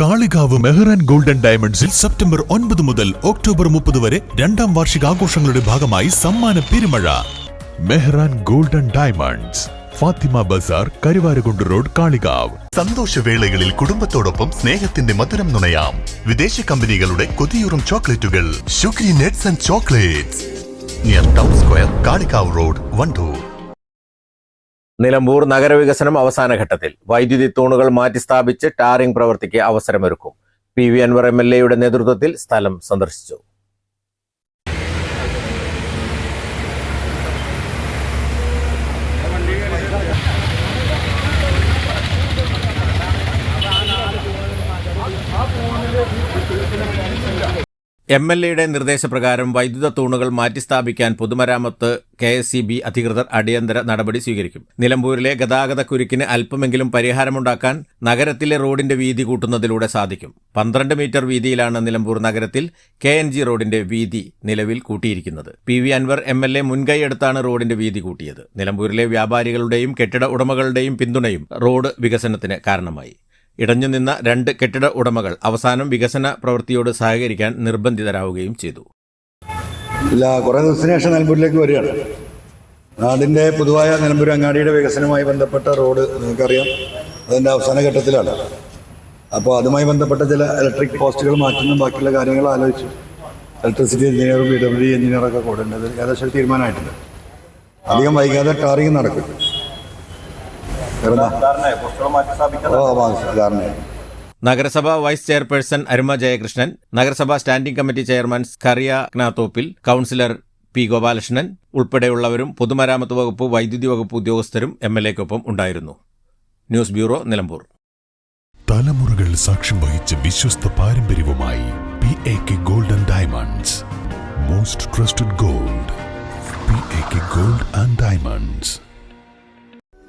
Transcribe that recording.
Kalikavu Mehran golden ഡയമണ്ട്സിൽ September ഒൻപത് മുതൽ ഒക്ടോബർ മുപ്പത് വരെ രണ്ടാം വാർഷിക ആഘോഷങ്ങളുടെ ഭാഗമായി സമ്മാന പെരുമഴ. Mehran golden diamonds Fathima Bazar Karuvarakundu road Kalikavu. സന്തോഷവേളകളിൽ കുടുംബത്തോടൊപ്പം സ്നേഹത്തിന്റെ മധുരം നുണയാം. വിദേശ കമ്പനികളുടെ കൊതിയൂറും ചോക്ലേറ്റുകൾ. Sugary nuts and chocolates. Near town square Kalikavu road Wandoor. Nilambur നഗരവികസനം അവസാന ഘട്ടത്തിൽ. വൈദ്യുതി തൂണുകൾ മാറ്റിസ്ഥാപിച്ച് ടാറിംഗ് പ്രവൃത്തിക്ക് അവസരമൊരുക്കും. P V Anwar M L എയുടെ നേതൃത്വത്തിൽ സ്ഥലം സന്ദർശിച്ചു. എം എൽ എയുടെ നിർദ്ദേശപ്രകാരം വൈദ്യുത തൂണുകൾ മാറ്റിസ്ഥാപിക്കാൻ പൊതുമരാമത്ത് കെ എസ് സി ബി അധികൃതർ അടിയന്തര നടപടി സ്വീകരിക്കും. നിലമ്പൂരിലെ ഗതാഗത കുരുക്കിന് അല്പമെങ്കിലും പരിഹാരമുണ്ടാക്കാൻ നഗരത്തിലെ റോഡിന്റെ വീതി കൂട്ടുന്നതിലൂടെ സാധിക്കും. പന്ത്രണ്ട് മീറ്റർ വീതിയിലാണ് നിലമ്പൂർ നഗരത്തിൽ കെ എൻ ജി റോഡിന്റെ വീതി നിലവിൽ കൂട്ടിയിരിക്കുന്നത്. P V Anwar M L A മുൻകൈയെടുത്താണ് റോഡിന്റെ വീതി കൂട്ടിയത്. നിലമ്പൂരിലെ വ്യാപാരികളുടെയും കെട്ടിട ഉടമകളുടെയും പിന്തുണയും റോഡ് വികസനത്തിന് കാരണമായി. ഇടഞ്ഞുനിന്ന രണ്ട് കെട്ടിട ഉടമകൾ അവസാനം വികസന പ്രവൃത്തിയോട് സഹകരിക്കാൻ നിർബന്ധിതരാവുകയും ചെയ്തു. ഇല്ല കുറേ ദിവസത്തിന് ശേഷം നിലമ്പൂരിലേക്ക് വരികയാണ്. നാടിന്റെ പൊതുവായ നിലമ്പൂർ അങ്ങാടിയുടെ വികസനവുമായി ബന്ധപ്പെട്ട റോഡ് നിങ്ങൾക്കറിയാം. അതിന്റെ അവസാന ഘട്ടത്തിലാണ്. അപ്പോൾ അതുമായി ബന്ധപ്പെട്ട ചില ഇലക്ട്രിക് പോസ്റ്റുകൾ മാറ്റുന്ന ബാക്കിയുള്ള കാര്യങ്ങൾ ആലോചിച്ചു. ഇലക്ട്രിസിറ്റി എഞ്ചിനീയറും പി ഡബ്ല്യു എഞ്ചിനീയറൊക്കെ കൂടെ ഉണ്ട്. ഏകദേശം തീരുമാനമായിട്ടുണ്ട്. അധികം വൈകാതെ ടാറിങ് നടക്കും. നഗരസഭ വൈസ് ചെയർപേഴ്സൺ അരുമ ജയകൃഷ്ണൻ നഗരസഭാ standing committee chairman Scaria Nathoppil councillor P Gopalakrishnan ഉൾപ്പെടെയുള്ളവരും പൊതുമരാമത്ത് വകുപ്പ് വൈദ്യുതി വകുപ്പ് ഉദ്യോഗസ്ഥരും എം എൽ എക്കൊപ്പം ഉണ്ടായിരുന്നു. News bureau Nilambur. തലമുറകൾ സാക്ഷ്യം വഹിച്ച വിശ്വസ്ത പാരമ്പര്യവുമായി P A K golden diamonds most trusted gold P A K gold and diamonds